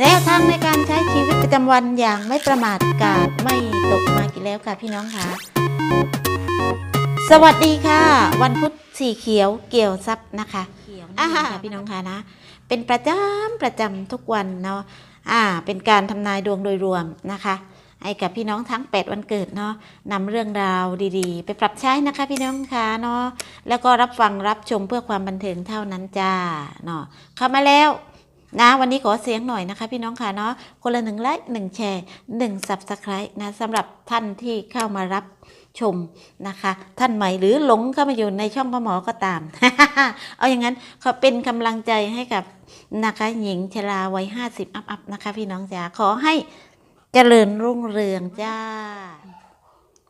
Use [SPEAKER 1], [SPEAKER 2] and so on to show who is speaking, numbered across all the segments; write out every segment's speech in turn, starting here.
[SPEAKER 1] แนวทางในการใช้ชีวิตประจำวันอย่างไม่ประมาทกาดไม่ตกมากี่แล้วค่ะพี่น้องค่ะ สวัสดีค่ะ วันพุธสีเขียวเกี่ยวซับนะคะอ่าค่ะพี่น้องค่ะนะ เป็นประจำประจำทุกวันเนาะอ่า เป็นการทำนายดวงโดยรวมนะคะให้กับพี่น้องทั้ง 8 วันเกิดเนาะนำเรื่องราวดีๆ ไปปรับใช้นะคะพี่น้องค่ะเนาะแล้วก็รับฟังรับชมเพื่อความบันเทิงเท่านั้นจ้าเนาะเข้ามาแล้ว นะวันนี้ขอเสียงหน่อยนะคะ พี่น้องค่ะเนาะคนละหนึ่งไลค์หนึ่งแชร์หนึ่งสับสไครต์นะสำหรับท่านที่เข้ามารับชมนะคะ ท่านใหม่หรือหลงเข้ามาอยู่ในช่องพ่อหมอก็ตาม เอาอย่างนั้นเขาเป็นกำลังใจให้กับนะคะหญิงชราวัยห้าสิบอัพอัพนะคะ พี่น้องจ๋าขอให้เจริญรุ่งเรืองจ้า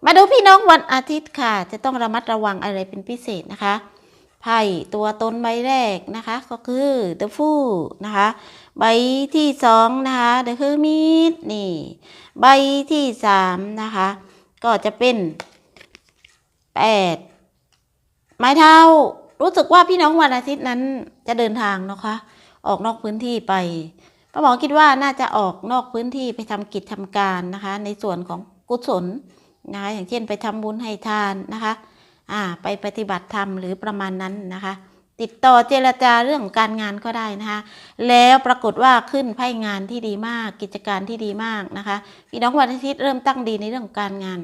[SPEAKER 1] มาดูพี่น้องวันอาทิตย์ค่ะ จะต้องระมัดระวังอะไรเป็นพิเศษนะคะ ไพ่ตัวตนใบแรกนะคะ ก็คือ The Fool นะคะ ใบที่สองนะคะ The Hermit นี่ ใบที่สามนะคะ ก็จะเป็นแปดไม้เท้ารู้สึกว่าพี่น้องวันอาทิตย์นั้นจะเดินทางนะคะ ออกนอกพื้นที่ไปป้าหมอคิดว่าน่าจะออกนอกพื้นที่ไปทำกิจทำการนะคะ ในส่วนของกุศลนะคะอย่างเช่นไปทำบุญให้ทานนะคะ อ่าไปปฏิบัติธรรมหรือประมาณนั้นนะคะ ติดต่อเจรจาเรื่องการงานก็ได้นะคะ แล้วปรากฏว่าขึ้นไพ่งานที่ดีมากกิจการที่ดีมากนะคะพี่น้องวันอาทิตย์เริ่มตั้งดีในเรื่องการงาน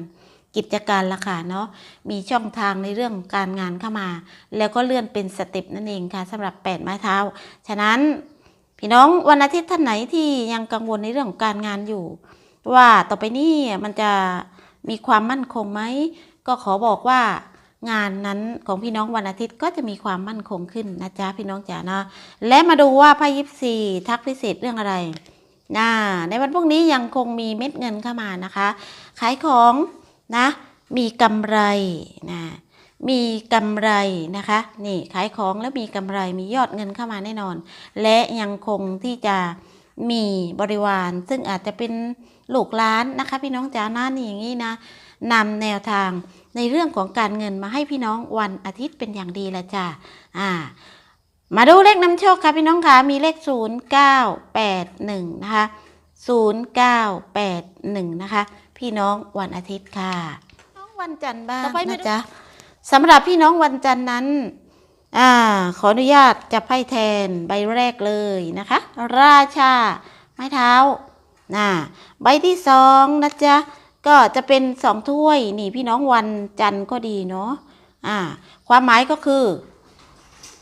[SPEAKER 1] กิจการละค่ะเนาะมีช่องทางในเรื่องของการงานเข้ามา แล้วก็เลื่อนเป็นสเต็ปนั่นเองค่ะสำหรับ 8 ไม้เท้า ฉะนั้นพี่น้องวันอาทิตย์ท่านไหนที่ยังกังวลในเรื่องของการงานอยู่ ว่าต่อไปนี้มันจะมีความมั่นคงไหมก็ขอบอกว่า งานนั้นของพี่น้องวันอาทิตย์ก็จะมีความมั่นคงขึ้นนะจ๊ะพี่น้องจ๋านะและมาดูว่าไพ่ยิปซีทักพิเศษเรื่องอะไรนะในวันพรุ่งนี้ยังคงมีเม็ดเงินเข้ามานะคะ ขายของนะมีกำไรนะมีกำไรนะคะนี่ขายของแล้วมีกำไรมียอดเงินเข้ามาแน่นอน และยังคงที่จะมีบริวารซึ่งอาจจะเป็นลูกล้านนะคะ พี่น้องจ๋าหนะนี่อย่างนี้นะนำแนวทาง ในเรื่องของการเงินมาให้พี่น้องวันอาทิตย์เป็นอย่างดีละจ้ะอ่า มาดูเลขนำโชคค่ะพี่น้องค่ะมีเลข 0981 นะคะ 0981 นะคะ พี่น้องวันอาทิตย์ค่ะน้องวันจันทร์บ้างนะจ๊ะสำหรับพี่น้องวันจันทร์นั้นอ่าขออนุญาตจับไพ่แทนใบแรกเลยนะคะ ราชา ไม้เท้าน่ะใบที่สองนะจ๊ะ ก็จะเป็นสองถ้วยนี่พี่น้องวันจันทร์ก็ดีเนาะอ่า ความหมายก็คือ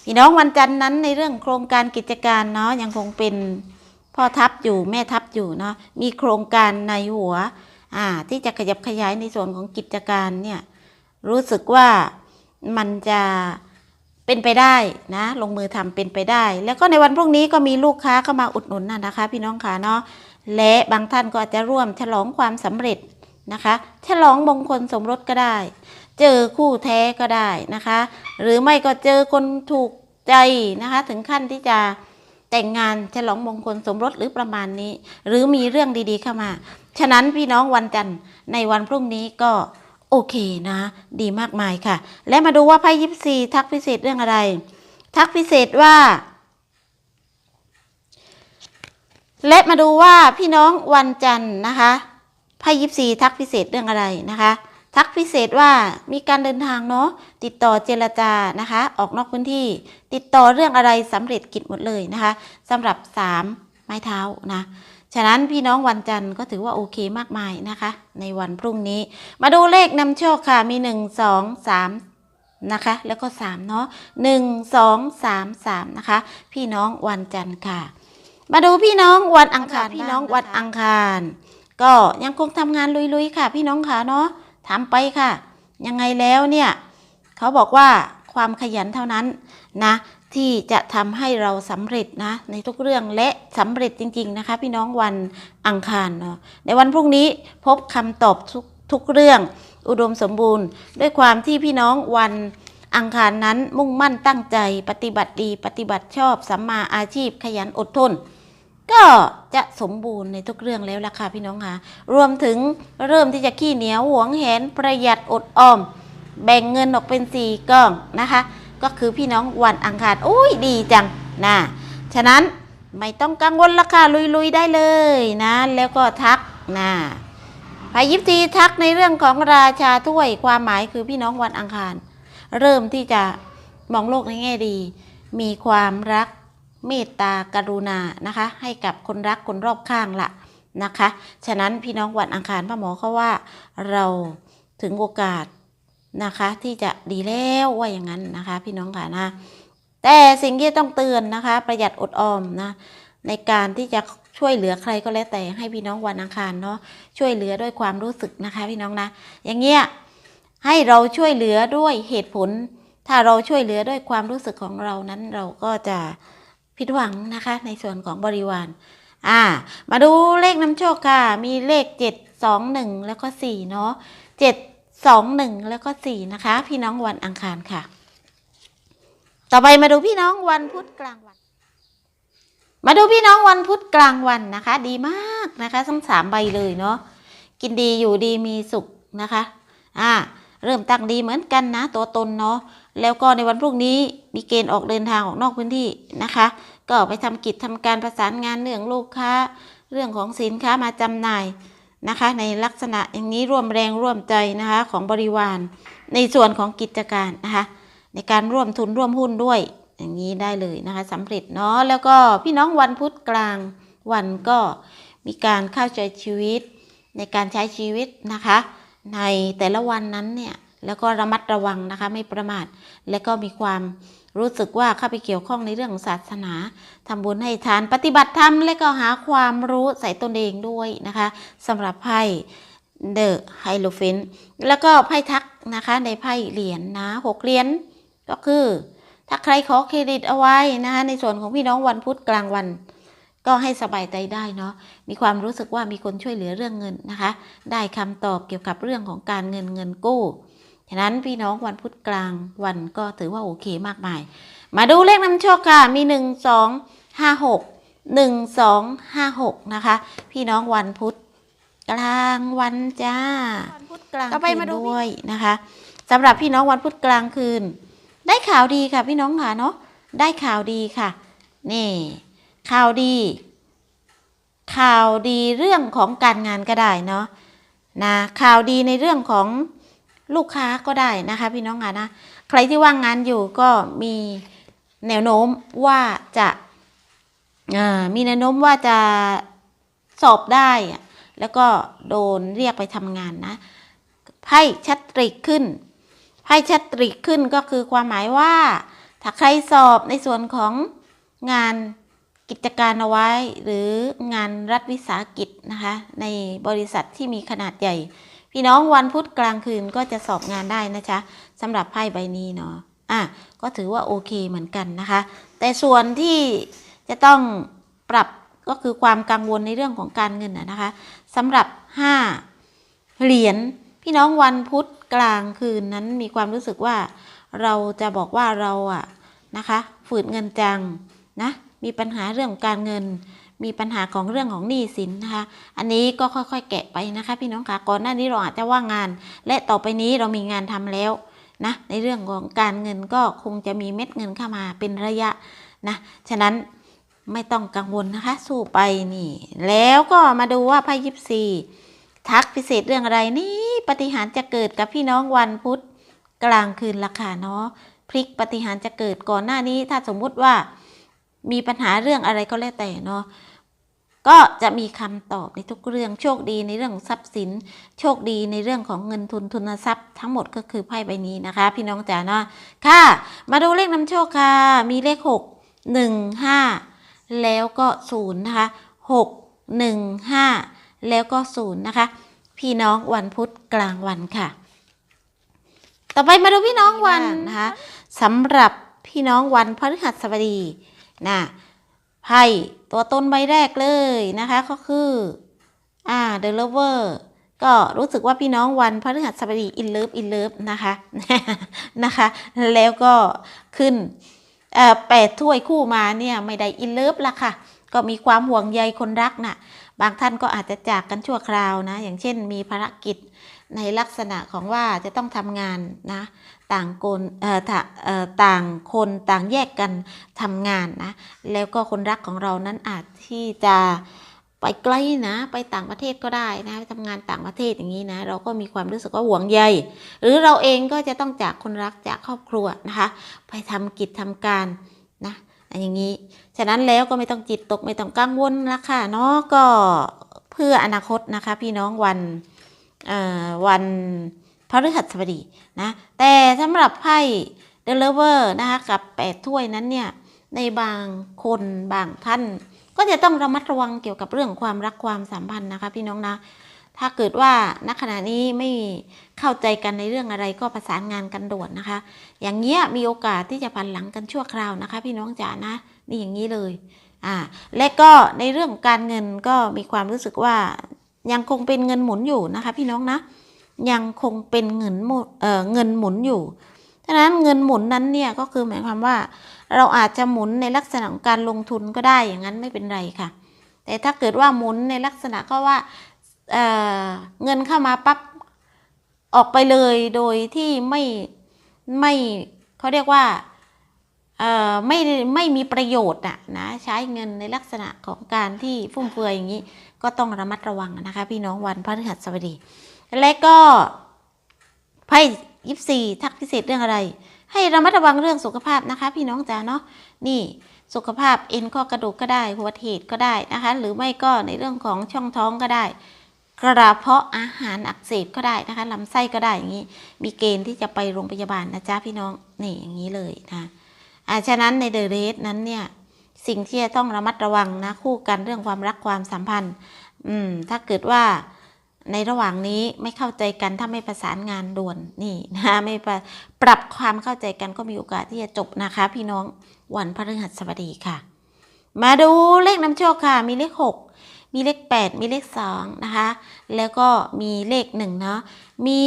[SPEAKER 1] พี่น้องวันจันทร์นั้นในเรื่องโครงการกิจการเนาะยังคงเป็นพ่อทัพอยู่แม่ทัพอยู่เนาะมีโครงการในหัว อ่า ที่จะขยับขยายในส่วนของกิจการเนี่ยรู้สึกว่ามันจะเป็นไปได้นะลงมือทำเป็นไปได้ แล้วก็ในวันพรุ่งนี้ก็มีลูกค้าเข้ามาอุดหนุนนะนะคะ พี่น้องค่ะเนาะและบางท่านก็อาจจะร่วมฉลองความสำเร็จ นะคะฉลองมงคลสมรสก็ได้ เจอคู่แท้ก็ได้นะคะ หรือไม่ก็เจอคนถูกใจนะคะ ถึงขั้นที่จะแต่งงานฉลองมงคลสมรสหรือประมาณนี้ หรือมีเรื่องดีๆเข้ามา ฉะนั้นพี่น้องวันจันทร์ในวันพรุ่งนี้ก็โอเคนะ ดีมากมายค่ะ และมาดูว่าไพ่ยิปซีทักพิเศษเรื่องอะไร ทักพิเศษว่า และมาดูว่าพี่น้องวันจันทร์นะคะ ไพ่ยิปซีทักพิเศษเรื่องอะไรนะคะ ทักพิเศษว่ามีการเดินทางเนาะติดต่อเจรจานะคะ ออกนอกพื้นที่ ติดต่อเรื่องอะไรสำเร็จกิจหมดเลยนะคะสำหรับสามไม้เท้านะฉะนั้นพี่น้องวันจันทร์ก็ถือว่าโอเคมากมายนะคะ ในวันพรุ่งนี้ มาดูเลขนำโชคค่ะมีหนึ่งสองสามนะคะ แล้วก็สามเนาะหนึ่งสองสามสามนะคะ พี่น้องวันจันทร์ค่ะ มาดูพี่น้องวันอังคารพี่น้องวันอังคาร ก็ยังคงทำงานลุยๆค่ะ พี่น้องค่ะเนาะทำไปค่ะ ยังไงแล้วเนี่ยเขาบอกว่าความขยันเท่านั้นนะที่จะทำให้เราสำเร็จนะ ในทุกเรื่องและสำเร็จจริง ๆนะคะ พี่น้องวันอังคารเนาะในวันพรุ่งนี้พบคำตอบทุกทุกเรื่องอุดมสมบูรณ์ ด้วยความที่พี่น้องวันอังคารนั้นมุ่งมั่นตั้งใจ ปฏิบัติดี ปฏิบัติชอบสัมมาอาชีพขยันอดทน ก็จะสมบูรณ์ในทุกเรื่องแล้วล่ะค่ะพี่น้องค่ะรวมถึงเริ่มที่จะขี้เหนียวหวงแหนประหยัดอดออม แบ่งเงินออกเป็นสี่ก้องนะคะ ก็คือพี่น้องวันอังคารโอ้ยดีจังนะฉะนั้นไม่ต้องกังวลละค่ะลุยๆได้เลยนะ แล้วก็ทักนะพายิปซีทักในเรื่องของราชาถ้วยความหมายคือพี่น้องวันอังคาร เริ่มที่จะมองโลกในแง่ดี มีความรัก เมตตากรุณานะคะ ให้กับคนรักคนรอบข้างละนะคะ ฉะนั้นพี่น้องวันอังคารพระหมอเขาว่าเราถึงโอกาสนะคะ ที่จะดีแล้วว่าอย่างนั้นนะคะ พี่น้องค่ะนะแต่สิ่งที่ต้องเตือนนะคะ ประหยัดอดออมนะในการที่จะช่วยเหลือใครก็แล้วแต่ให้พี่น้องวันอังคารเนาะช่วยเหลือด้วยความรู้สึกนะคะ พี่น้องนะ อย่างเงี้ยให้เราช่วยเหลือด้วยเหตุผล ถ้าเราช่วยเหลือด้วยความรู้สึกของเรานั้นเราก็จะ ผิดหวังนะคะ ในส่วนของบริวาร อ่า มาดูเลขนำโชคค่ะ มีเลขเจ็ดสองหนึ่งแล้วก็สี่เนาะเจ็ดสองหนึ่งแล้วก็สี่นะคะ พี่น้องวันอังคารค่ะ ต่อไปมาดูพี่น้องวันพุธกลางวัน มาดูพี่น้องวันพุธกลางวันนะคะ ดีมากนะคะทั้งสามใบเลยเนาะกินดีอยู่ดีมีสุขนะคะ อ่า เริ่มตั้งดีเหมือนกันนะ ตัวตนเนาะแล้วก็ในวันพรุ่งนี้มีเกณฑ์ออกเดินทางออกนอกพื้นที่นะคะ ก็ไปทำกิจทำการประสานงานเรื่องลูกค้า เรื่องของสินค้ามาจำหน่ายนะคะ ในลักษณะอย่างนี้ร่วมแรงร่วมใจนะคะของบริวาร ในส่วนของกิจการนะคะ ในการร่วมทุนร่วมหุ้นด้วย อย่างนี้ได้เลยนะคะสำเร็จเนาะแล้วก็พี่น้องวันพุธกลางวันก็มีการเข้าใจชีวิต ในการใช้ชีวิตนะคะ ในแต่ละวันนั้นเนี่ย แล้วก็ระมัดระวังนะคะไม่ประมาท และก็มีความรู้สึกว่าเข้าไปเกี่ยวข้องในเรื่องศาสนาทำบุญให้ทานปฏิบัติธรรมและก็หาความรู้ใส่ตนเองด้วยนะคะสำหรับไพ่เดอะไฮโลเฟนแล้วก็ไพ่ทักนะคะในไพ่เหรียญนะหกเหรียญก็คือ ถ้าใครขอเครดิตเอาไว้นะคะในส่วนของพี่น้องวันพุธกลางวัน ก็ให้สบายใจได้เนาะมีความรู้สึกว่ามีคนช่วยเหลือเรื่องเงินนะคะ ได้คำตอบเกี่ยวกับเรื่องของการเงินเงินกู้ ฉะนั้นพี่น้องวันพุธกลางวันก็ถือว่าโอเคมากมาย มาดูเลขนำโชคค่ะ มีหนึ่งสองห้าหกหนึ่งสองห้าหกนะคะ พี่น้องวันพุธกลางวันจ้า วันพุธกลาง
[SPEAKER 2] ต่อไป
[SPEAKER 1] คืน
[SPEAKER 2] มาดู
[SPEAKER 1] ด้วยนะคะสำหรับพี่น้องวันพุธกลางคืน ได้ข่าวดีค่ะพี่น้องค่ะเนาะ ได้ข่าวดีค่ะ นี่ ข่าวดี ข่าวดีเรื่องของการงานก็ได้เนาะ นะ ข่าวดีในเรื่องของ ลูกค้าก็ได้นะคะ พี่น้องค่ะนะ ใครที่ว่างงานอยู่ก็มีแนวโน้มว่าจะามีแนวโน้มว่าจะสอบได้อะแล้วก็โดนเรียกไปทำงานนะไพ่ชัดตริกขึ้นไพ่ชัดตริกขึ้นก็คือความหมายว่า ถ้าใครสอบในส่วนของงานกิจการเอาไว้ หรืองานรัฐวิสาหกิจนะคะ ในบริษัทที่มีขนาดใหญ่ พี่น้องวันพุธกลางคืนก็จะสอบงานได้นะจ๊ะสำหรับไพ่ใบนี้เนาะอะก็ถือว่าโอเคเหมือนกันนะคะ แต่ส่วนที่จะต้องปรับก็คือความกังวลในเรื่องของการเงินนะคะสำหรับ 5 เหรียญพี่น้องวันพุธกลางคืนนั้นมีความรู้สึกว่าเราจะบอกว่าเราอะนะคะ ฝืดเงินจังนะมีปัญหาเรื่องการเงิน มีปัญหาของเรื่องของหนี้สินนะคะ อันนี้ก็ค่อยๆ แกะไปนะคะ พี่น้องคะก่อนหน้านี้เราอาจจะว่างงาน และต่อไปนี้เรามีงานทำแล้วนะในเรื่องของการเงินก็คงจะมีเม็ดเงินเข้ามาเป็นระยะนะฉะนั้นไม่ต้องกังวลนะคะ สู้ไปนี่ แล้วก็มาดูว่าไพ่ยิปซีทักพิเศษเรื่องอะไรนี่ปฏิหารจะเกิดกับพี่น้องวันพุธกลางคืนราคาเนาะพลิกปฏิหารจะเกิดก่อนหน้านี้ ถ้าสมมุติว่ามีปัญหาเรื่องอะไรก็แล้วแต่เนาะ ก็จะมีคำตอบในทุกเรื่องโชคดีในเรื่องทรัพย์สิน โชคดีในเรื่องของเงินทุนทุนทรัพย์ ทั้งหมดก็คือไพ่ใบนี้นะคะ พี่น้องจ๋าเนาะค่ะ มาดูเลขนำโชคค่ะ มีเลขหกหนึ่งห้าแล้วก็ศูนย์นะคะหกหนึ่งห้าแล้วก็ศูนย์นะคะ พี่น้องวันพุธกลางวันค่ะ ต่อไปมาดูพี่น้องวันนะคะสำหรับพี่น้องวันพฤหัสบดีนะไพ่ ตัวต้นใบแรกเลยนะคะ ก็คืออ่า The Lover ก็รู้สึกว่าพี่น้องวันพฤหัสบดี in love in love นะคะนะคะ แล้วก็ขึ้นแปดถ้วยคู่มาเนี่ย ไม่ได้ in love ละค่ะ ก็มีความห่วงใยคนรักน่ะ บางท่านก็อาจจะจากกันชั่วคราวนะ อย่างเช่นมีภารกิจในลักษณะของว่าจะต้องทำงานนะ ต่างคนต่างคนต่างแยกกันทำงานนะ แล้วก็คนรักของเรานั้นอาจที่จะไปไกลนะ ไปต่างประเทศก็ได้นะไปทำงานต่างประเทศอย่างนี้นะ เราก็มีความรู้สึกว่าห่วงใยหรือเราเองก็จะต้องจากคนรักจากครอบครัวนะคะ ไปทำกิจทำการนะ อย่างนี้ ฉะนั้นแล้วก็ไม่ต้องจิตตกไม่ต้องกังวลละค่ะเนาะก็เพื่ออนาคตนะคะ พี่น้องวันวันพฤหัสบดีนะแต่สำหรับไพ่เดลเวอร์นะคะกับแปดถ้วยนั้นเนี่ยในบางคนบางท่าน ก็จะต้องระมัดระวังเกี่ยวกับเรื่องความรักความสัมพันธ์นะคะ พี่น้องนะ ถ้าเกิดว่าณขณะนี้ไม่เข้าใจกันในเรื่องอะไรก็ประสานงานกันด่วนนะคะ อย่างเงี้ยมีโอกาสที่จะพันหลังกันชั่วคราวนะคะ พี่น้องจ๋านะนี่อย่างนี้เลยอ่าและก็ในเรื่องการเงินก็มีความรู้สึกว่ายังคงเป็นเงินหมุนอยู่นะคะ พี่น้องนะ ยังคงเป็นเงินเอ่อเงินหมุนอยู่ฉะนั้นเงินหมุนนั้นเนี่ยก็คือหมายความว่า เราอาจจะหมุนในลักษณะของการลงทุนก็ได้อย่างนั้นไม่เป็นไรค่ะ แต่ถ้าเกิดว่าหมุนในลักษณะก็ว่า เเงินเข้ามาปั๊บออกไปเลยโดยที่ไม่ไม่เขาเรียกว่าไม่ไม่มีประโยชน์อะนะใช้เงินในลักษณะของการที่ฟุ่มเฟือยอย่างนี้ ก็ต้องระมัดระวังนะคะพี่น้องวันพฤหัสบดี และก็ไพ่ยิปซีทักพิเศษเรื่องอะไร ให้ระมัดระวังเรื่องสุขภาพนะคะ พี่น้องจ๋าเนาะนี่สุขภาพเอ็นข้อกระดูกก็ได้หัวเหตุก็ได้นะคะ หรือไม่ก็ในเรื่องของช่องท้องก็ได้ กระเพาะอาหารอักเสบก็ได้นะคะลำไส้ก็ได้อย่างนี้ มีเกณฑ์ที่จะไปโรงพยาบาลนะจ๊ะพี่น้องนี่อย่างนี้เลยนะอ่าฉะนั้นในเดอะเรสนั้นเนี่ยสิ่งที่จะต้องระมัดระวังนะคู่กันเรื่องความรักความสัมพันธ์ อืม ถ้าเกิดว่าในระหว่างนี้ไม่เข้าใจกันถ้าไม่ประสานงานด่วนนี่นะไม่ปรับปรับความเข้าใจกันก็มีโอกาสที่จะจบนะคะ พี่น้องวันพฤหัสบดีค่ะ มาดูเลขนำโชคค่ะ มีเลข6 มีเลข 8 มีเลข2นะคะ แล้วก็มีเลข1เนาะ มี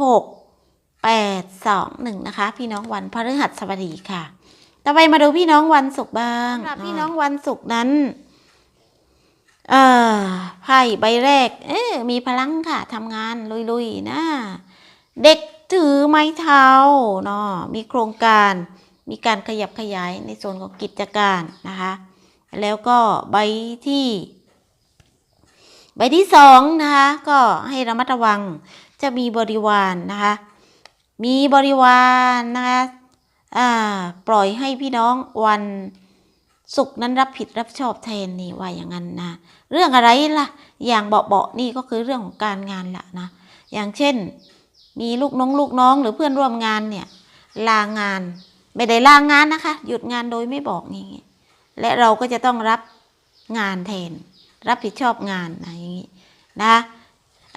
[SPEAKER 1] 6 8 2 1นะคะ พี่น้องวันพฤหัสบดีค่ะ ต่อไปมาดูพี่น้องวันศุกร์บ้างสำหรับพี่น้องวันศุกร์นั้นเอ่อไพ่ใบแรก เอ๊ะมีพลังค่ะทำงานลุยๆนะ เด็กถือไม้เท้าเนาะมีโครงการ มีการขยับขยายในส่วนของกิจการนะคะ แล้วก็ใบที่ ใบที่สองนะคะก็ให้ระมัดระวังจะมีบริวารนนะคะมีบริวารนะคะอ่าปล่อยให้พี่น้องวันศุกร์นั้นรับผิดรับชอบแทนนี่ว่าอย่างนั้นนะเรื่องอะไรล่ะ อย่างเบาๆนี่ก็คือเรื่องของการงานละนะอย่างเช่น มีลูกน้องลูกน้องหรือเพื่อนร่วมงานเนี่ยลางาน ไม่ได้ลางานนะคะ หยุดงานโดยไม่บอกอย่างงี้และเราก็จะต้องรับงานแทน รับผิดชอบงานนะอย่างนี้นะ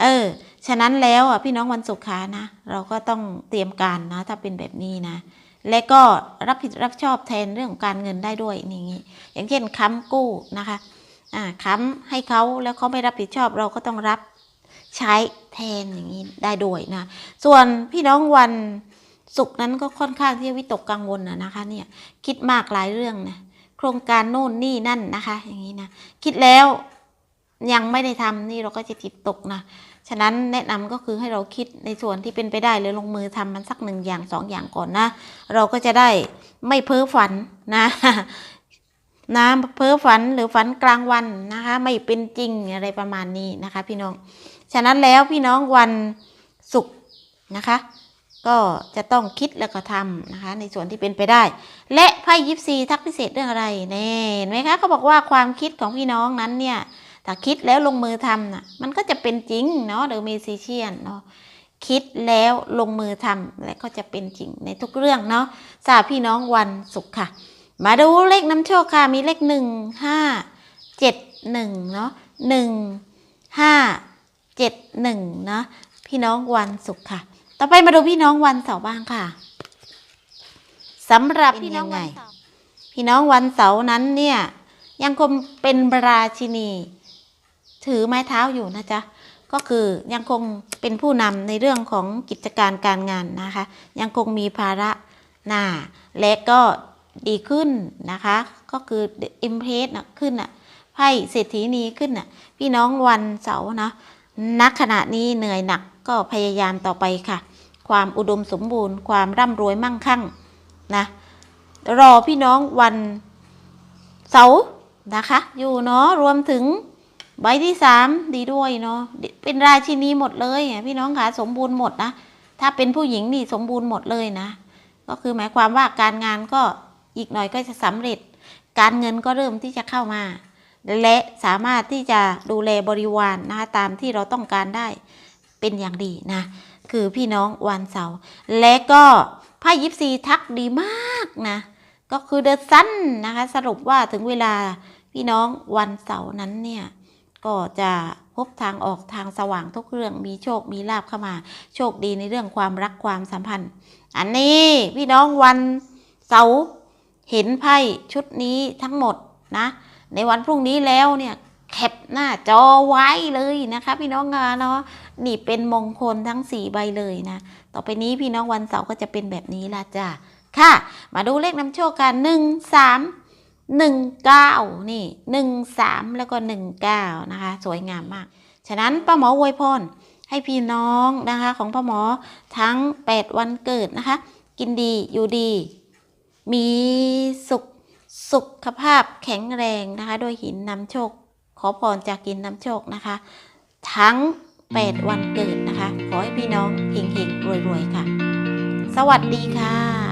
[SPEAKER 1] เออฉะนั้นแล้วอะพี่น้องวันศุกร์ขานะเราก็ต้องเตรียมการนะถ้าเป็นแบบนี้นะ และก็รับผิดรับชอบแทนเรื่องของการเงินได้ด้วยอย่างนี้อย่างเช่นค้ำกู้นะคะอ่าค้ำให้เขาแล้วเขาไม่รับผิดชอบเราก็ต้องรับใช้แทนอย่างนี้ได้ด้วยนะ ส่วนพี่น้องวันศุกร์นั้นก็ค่อนข้างที่จะวิตกกังวลนะนะคะเนี่ยคิดมากหลายเรื่องนะ โครงการโน่นนี่นั่นนะคะ อย่างนี้นะคิดแล้วยังไม่ได้ทำนี่เราก็จะจิตตกนะฉะนั้นแนะนำก็คือให้เราคิดในส่วนที่เป็นไปได้เลยลงมือทำมันสักหนึ่งอย่างสองอย่างก่อนนะ เราก็จะได้ไม่เพ้อฝันนะนะเพ้อฝันหรือฝันกลางวันนะคะ ไม่เป็นจริงอะไรประมาณนี้นะคะ พี่น้อง ฉะนั้นแล้วพี่น้องวันศุกร์นะคะ ก็จะต้องคิดแล้วก็ทำนะคะ ในส่วนที่เป็นไปได้ และไพ่ยิปซีทักพิเศษเรื่องอะไรเน่เห็นไหมคะเขาบอกว่าความคิดของพี่น้องนั้นเนี่ยถ้าคิดแล้วลงมือทำน่ะมันก็จะเป็นจริงเนาะเดอเมซิเชียนเนาะคิดแล้วลงมือทำและก็จะเป็นจริงในทุกเรื่องเนาะสาพี่น้องวันศุกร์ค่ะ มาดูเลขน้ำโชคค่ะมีเลขหนึ่งห้าเจ็ดหนึ่งเนาะหนึ่งห้าเจ็ดหนึ่งเนาะพี่น้องวันศุกร์ค่ะ ต่อไปมาดูพี่น้องวันเสาร์บ้างค่ะสำหรับพี่น้องไงพี่น้องวันเสาร์นั้นเนี่ย ยังคงเป็นราชินี ถือไม้เท้าอยู่นะจ๊ะก็คือยังคงเป็นผู้นำในเรื่องของกิจการการงานนะคะ ยังคงมีภาระหน้าและก็ดีขึ้นนะคะ ก็คืออิมเพรสนะขึ้นอะไพ่เศรษฐีนีขึ้นอะ พี่น้องวันเสาร์นะณขณะนี้เหนื่อยหนักก็พยายามต่อไปค่ะ ความอุดมสมบูรณ์ ความร่ำรวยมั่งคั่งนะรอพี่น้องวันเสาร์นะคะ อยู่เนาะรวมถึงใบที่สามดีด้วยเนาะเป็นราชินีหมดเลยพี่น้องคะสมบูรณ์หมดนะถ้าเป็นผู้หญิงนี่สมบูรณ์หมดเลยนะ ก็คือหมายความว่าการงานก็อีกหน่อยก็จะสำเร็จ การเงินก็เริ่มที่จะเข้ามา และสามารถที่จะดูแลบริวารนนะคะตามที่เราต้องการได้เป็นอย่างดีนะ คือพี่น้องวันเสาร์และก็ไพ่ยิปซีทักดีมากนะ ก็คือเดอะซันนะคะ สรุปว่าถึงเวลาพี่น้องวันเสาร์นั้นเนี่ย ก็จะพบทางออกทางสว่างทุกเรื่องมีโชคมีลาบเข้ามา โชคดีในเรื่องความรักความสัมพันธ์ อันนี้พี่น้องวันเสาร์เห็นไพ่ชุดนี้ทั้งหมดนะ ในวันพรุ่งนี้แล้วเนี่ยแคปหน้าจอไว้เลยนะคะพี่น้องงาเนาะ นี่เป็นมงคลทั้งสี่ใบเลยนะ ต่อไปนี้พี่น้องวันเสาร์ก็จะเป็นแบบนี้ละจ้ะ ค่ะ มาดูเลขนำโชคกันหนึ่งสามหนึ่งเก้านี่หนึ่งสามแล้วก็หนึ่งเก้านะคะ สวยงามมาก ฉะนั้นป้าหมออวยพรให้พี่น้องนะคะ ของป้าหมอทั้ง 8 วันเกิดนะคะ กินดีอยู่ดี มีสุขสุขภาพแข็งแรงนะคะ โดยหินนำโชค ขอพรจากกินนำโชคนะคะ ทั้ง 8 วันเกิดนะคะ ขอให้พี่น้องเฮงๆรวยๆค่ะ สวัสดีค่ะ